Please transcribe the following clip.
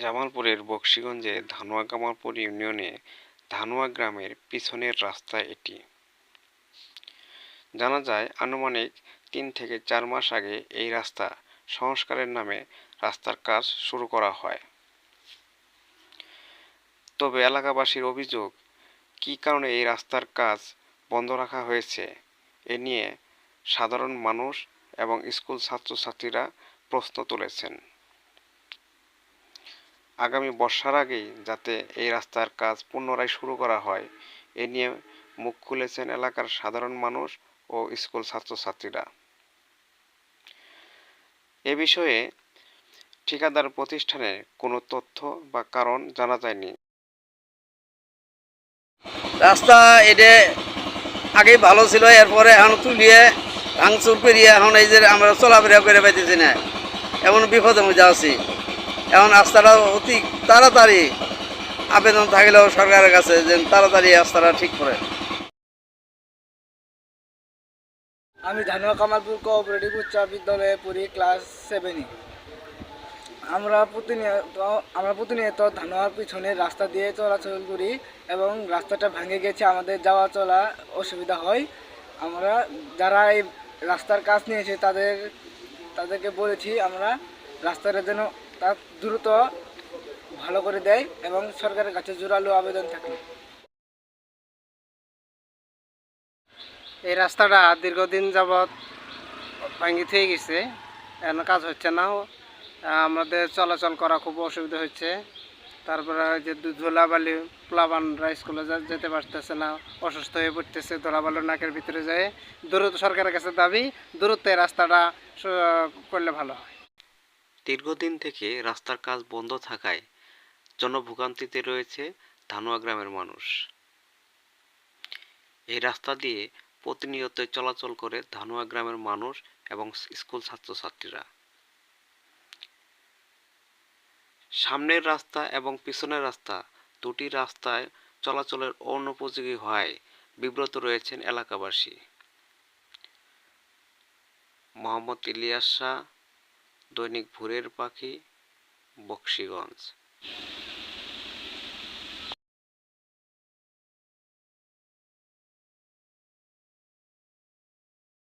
জামালপুরের বকশীগঞ্জে ধানুয়া কামালপুর ইউনিয়নে ধানুয়া গ্রামের পিছনের রাস্তা এটি। জানা যায়, আনুমানিক তিন থেকে চার মাস আগে এই রাস্তা সংস্কারের নামে রাস্তার কাজ শুরু করা হয়। তবে এলাকাবাসীর অভিযোগ, কী কারণে এই রাস্তার কাজ বন্ধ রাখা হয়েছে, এ নিয়ে সাধারণ মানুষ এবং স্কুল ছাত্রছাত্রীরা প্রশ্ন তুলেছেন। আগামী বর্ষার আগেই যাতে এই রাস্তার কাজ পুনরায় শুরু করা হয়, এ নিয়ে মুখ খুলেছেন এলাকার সাধারণ মানুষ ও স্কুল ছাত্রছাত্রীরা। এ বিষয়ে ঠিকাদার প্রতিষ্ঠানের কোনো তথ্য বা কারণ জানা যায়নি। রাস্তা এটা আগে ভালো ছিল, এরপরে এখন তুলিয়ে ভাঙচুর করিয়ে এখন এই যে আমরা চলাফেরা করে পাইতেছি না, এমন বিপদের মধ্যে আছি এখন রাস্তাটা অতি তাড়াতাড়ি আবেদন থাকলেও সরকারের কাছে যে তাড়াতাড়ি রাস্তাটা ঠিক করে। আমি ধানুয়া কামালপুর কোঅপারেটিভ উচ্চ বিদ্যালয়ে পড়ি ক্লাস সেভেনে আমরা প্রতিনিয়ত আমরা প্রতিনিয়ত ধানোয়ার পিছনে রাস্তা দিয়ে চলাচল করি এবং রাস্তাটা ভাঙে গেছে, আমাদের যাওয়া চলা অসুবিধা হয়। আমরা যারা এই রাস্তার কাজ নিয়েছে তাদের, তাদেরকে বলেছি আমরা রাস্তাটা যেন তা দ্রুত ভালো করে দেয় এবং সরকারের কাছে জোরালো আবেদন থাকে। এই রাস্তাটা দীর্ঘদিন যাবৎ ভাঙ্গি থেকে গেছে। এখন কাজ হচ্ছে না। আমাদের চলাচল করা খুব অসুবিধা হচ্ছে। তারপরে যে ধুলাবালি প্লাবানরা স্কুলে যেতে পারতেছে না, অসুস্থ হয়ে পড়তেছে ধুলাবালু নাকের ভিতরে যায়। দ্রুত সরকারের কাছে দাবি, দ্রুত এই রাস্তাটা করলে ভালো হয়। দীর্ঘদিন থেকে রাস্তার কাজ বন্ধ থাকায় জনভোগান্তিতে রয়েছে ধানুয়া গ্রামের মানুষ। এই রাস্তা দিয়ে প্রতিনিয়ত চলাচল করে ধানুয়া গ্রামের মানুষ এবং স্কুল ছাত্রছাত্রীরা। সামনের রাস্তা এবং পিছনের রাস্তা দুটি রাস্তায় চলাচলের অনুপযোগী হওয়ায় বিব্রত রয়েছেন এলাকাবাসী। মোহাম্মদ ইলিয়াস শাহ দৈনিক ভোরের পাখি বক্সিগঞ্জ।